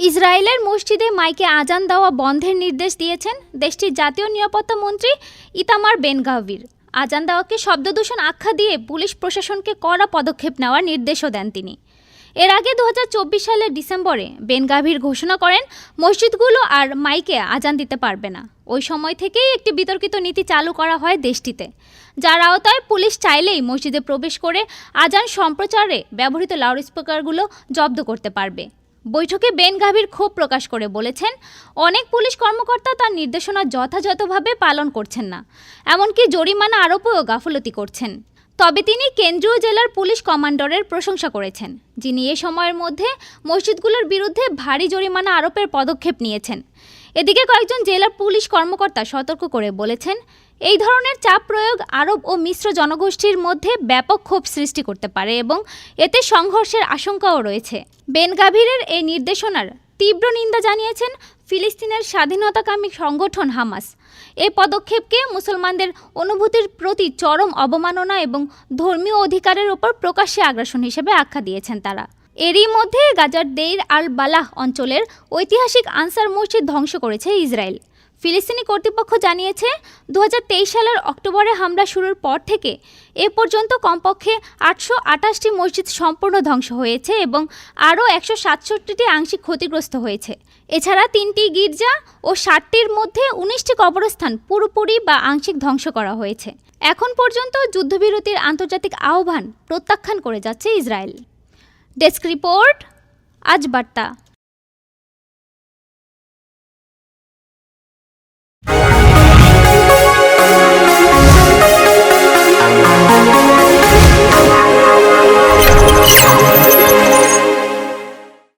ইসরায়েলের মসজিদে মাইকে আজান দেওয়া বন্ধের নির্দেশ দিয়েছেন দেশটির জাতীয় নিরাপত্তা মন্ত্রী ইতামার বেনগাভির। আজান দেওয়াকে শব্দদূষণ আখ্যা দিয়ে পুলিশ প্রশাসনকে কড়া পদক্ষেপ নেওয়ার নির্দেশও দেন তিনি। এর আগে দু হাজার চব্বিশ সালের ডিসেম্বরে বেনগাভির ঘোষণা করেন, মসজিদগুলো আর মাইকে আজান দিতে পারবে না। ওই সময় থেকেই একটি বিতর্কিত নীতি চালু করা হয় দেশটিতে, যার আওতায় পুলিশ চাইলেই মসজিদে প্রবেশ করে আজান সম্প্রচারে ব্যবহৃত লাউডস্পিকারগুলো জব্দ করতে পারবে। বৈঠকে বেন গাভীর ক্ষোভ প্রকাশ করে বলেছেন, অনেক পুলিশ কর্মকর্তা তার নির্দেশনা যথাযথভাবে পালন করছেন না, এমনকি জরিমানা আরোপেও গাফলতি করছেন। তবে তিনি কেন্দ্রীয় জেলার পুলিশ কমান্ডারের প্রশংসা করেছেন, যিনি এ সময়ের মধ্যে মসজিদগুলোর বিরুদ্ধে ভারী জরিমানা আরোপের পদক্ষেপ নিয়েছেন। এদিকে কয়েকজন জেলার পুলিশ কর্মকর্তা সতর্ক করে বলেছেন এই ধরনের চাপ প্রয়োগ আরব ও মিশ্র জনগোষ্ঠীর মধ্যে ব্যাপক ক্ষোভ সৃষ্টি করতে পারে এবং এতে সংঘর্ষের আশঙ্কাও রয়েছে। বেন গাভীরের এই নির্দেশনার তীব্র নিন্দা জানিয়েছেন ফিলিস্তিনের স্বাধীনতাকামী সংগঠন হামাস। এ পদক্ষেপকে মুসলমানদের অনুভূতির প্রতি চরম অবমাননা এবং ধর্মীয় অধিকারের ওপর প্রকাশ্যে আগ্রাসন হিসেবে আখ্যা দিয়েছেন তারা। এরই মধ্যে গাজার দেইর আল বালাহ অঞ্চলের ঐতিহাসিক আনসার মসজিদ ধ্বংস করেছে ইসরায়েল। ফিলিস্তিনি কর্তৃপক্ষ জানিয়েছে দু হাজার তেইশ সালের অক্টোবরে হামলা শুরুর পর থেকে এ পর্যন্ত কমপক্ষে আটশো আটাশটি মসজিদ সম্পূর্ণ ধ্বংস হয়েছে এবং আরও একশো সাতষট্টিটি আংশিক ক্ষতিগ্রস্ত হয়েছে। এছাড়া তিনটি গির্জা ও ষাটটির মধ্যে উনিশটি কবরস্থান পুরোপুরি বা আংশিক ধ্বংস করা হয়েছে। এখন পর্যন্ত যুদ্ধবিরতির আন্তর্জাতিক আহ্বান প্রত্যাখ্যান করে যাচ্ছে ইসরায়েল। ডেস্ক রিপোর্ট, আজ বার্তা।